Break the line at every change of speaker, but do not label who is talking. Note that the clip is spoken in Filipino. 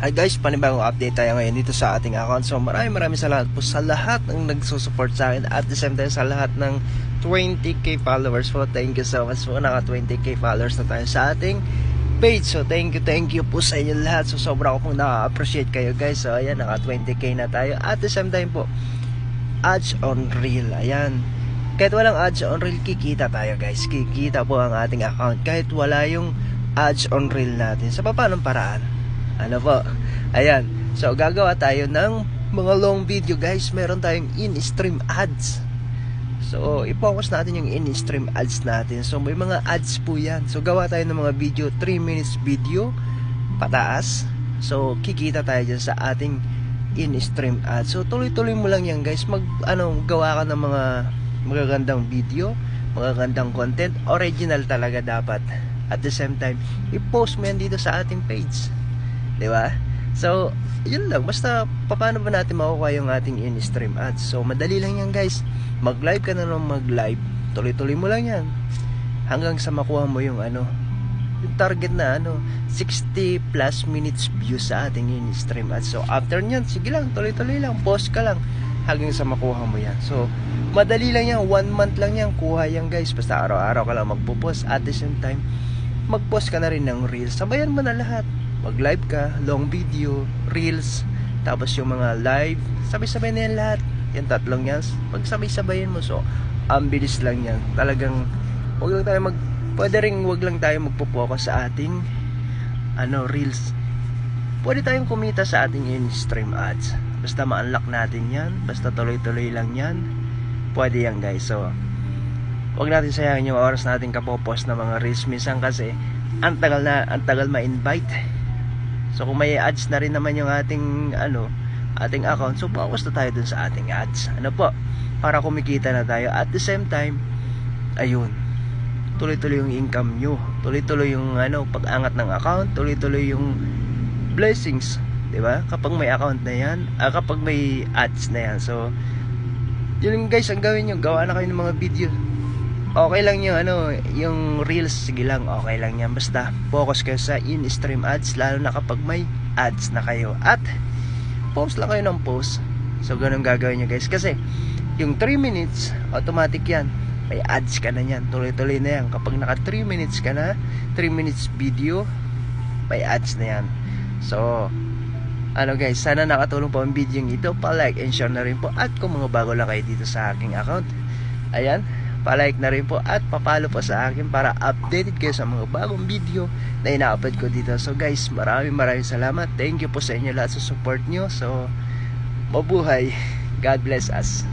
Hi guys, panibagong update tayo ngayon dito sa ating account. So maraming maraming salamat po sa lahat ng nagsusupport sa akin at the same time sa lahat ng 20k followers po. Thank you so much po. Naka 20k followers na tayo sa ating page. So thank you, thank you po sa inyo lahat. So sobra ko pong na-appreciate kayo guys. So ayan, naka 20k na tayo. At the same time po, ads on reel. Ayan. Kahit walang ads on reel, kikita tayo guys. Kikita po ang ating account. Kahit wala yung ads on reel natin. Sa paanong paraan? Ano po? Ayan. So, gagawa tayo ng mga long video guys. Meron tayong in-stream ads. So, i-focus natin yung in-stream ads natin. So, may mga ads po yan. So, gawa tayo ng mga video, 3 minutes video, pataas. So, kikita tayo dyan sa ating in-stream ads. So, tuloy-tuloy mo lang yan guys. Mag, ano, gawa ka ng mga magagandang video, magagandang content. Original talaga dapat. At the same time, i-post mo yan dito sa ating page. 'Di ba? So, yun lang. Basta, paano ba natin makukuha yung ating in-stream ads? So, madali lang yan, guys. Mag-live ka na lang mag-live. Tuloy-tuloy mo lang yan. Hanggang sa makuha mo yung ano, yung target na ano, 60 plus minutes view sa ating in-stream ads. So, after nyan, sige lang, tuloy-tuloy lang. Post ka lang hanggang sa makuha mo yan. So, madali lang yan. One month lang yan. Kuha yan, guys. Basta araw-araw ka lang magpo-post. At the same time, mag-post ka na rin ng reels. Sabayan mo na lahat mag-live ka, long video, reels, tapos yung mga live, sabay-sabay na yan lahat. Yan tatlong yan, pag sabay-sabayin mo, so, ang bilis lang yan. Talagang, wag lang tayo mag, pwede rin wag lang tayo magpo-focus sa ating, ano, reels. Pwede tayong kumita sa ating in-stream ads. Basta ma-unlock natin yan, basta tuloy-tuloy lang yan, pwede yan guys. So, wag natin sayangin yung oras natin kapopost na mga reels minsan kasi ang tagal na ang tagal ma-invite So kung may ads na rin naman yung ating ano, ating account, so focus na tayo dun sa ating ads. Ano po? Para kumikita na tayo. At the same time, ayun, tuloy-tuloy yung income nyo. Tuloy-tuloy yung ano, pag-angat ng account, tuloy-tuloy yung blessings, 'di ba? Kapag may account na 'yan, ah, kapag may ads na 'yan. So, yun guys, ang gawin nyo, gawa na kayo ng mga video okay lang yung ano, yung reels, sige lang, okay lang yan. Basta, focus kayo sa in-stream ads, lalo na kapag may ads na kayo. At, post lang kayo ng post. So, ganun gagawin nyo guys. Kasi, yung 3 minutes, automatic yan. May ads ka na yan. Tuloy-tuloy na yan. Kapag naka 3 minutes ka na, 3 minutes video, may ads na yan. So, ano guys, sana nakatulong po ang video ito. Pa-like and share na rin po. At kung mga bago lang kayo dito sa aking account, ayan, palike na rin po at papalo po sa akin para updated kayo sa mga bagong video na ina-upload ko dito. So guys, maraming maraming salamat. Thank you po sa inyo lahat sa support nyo. So, mabuhay. God bless us.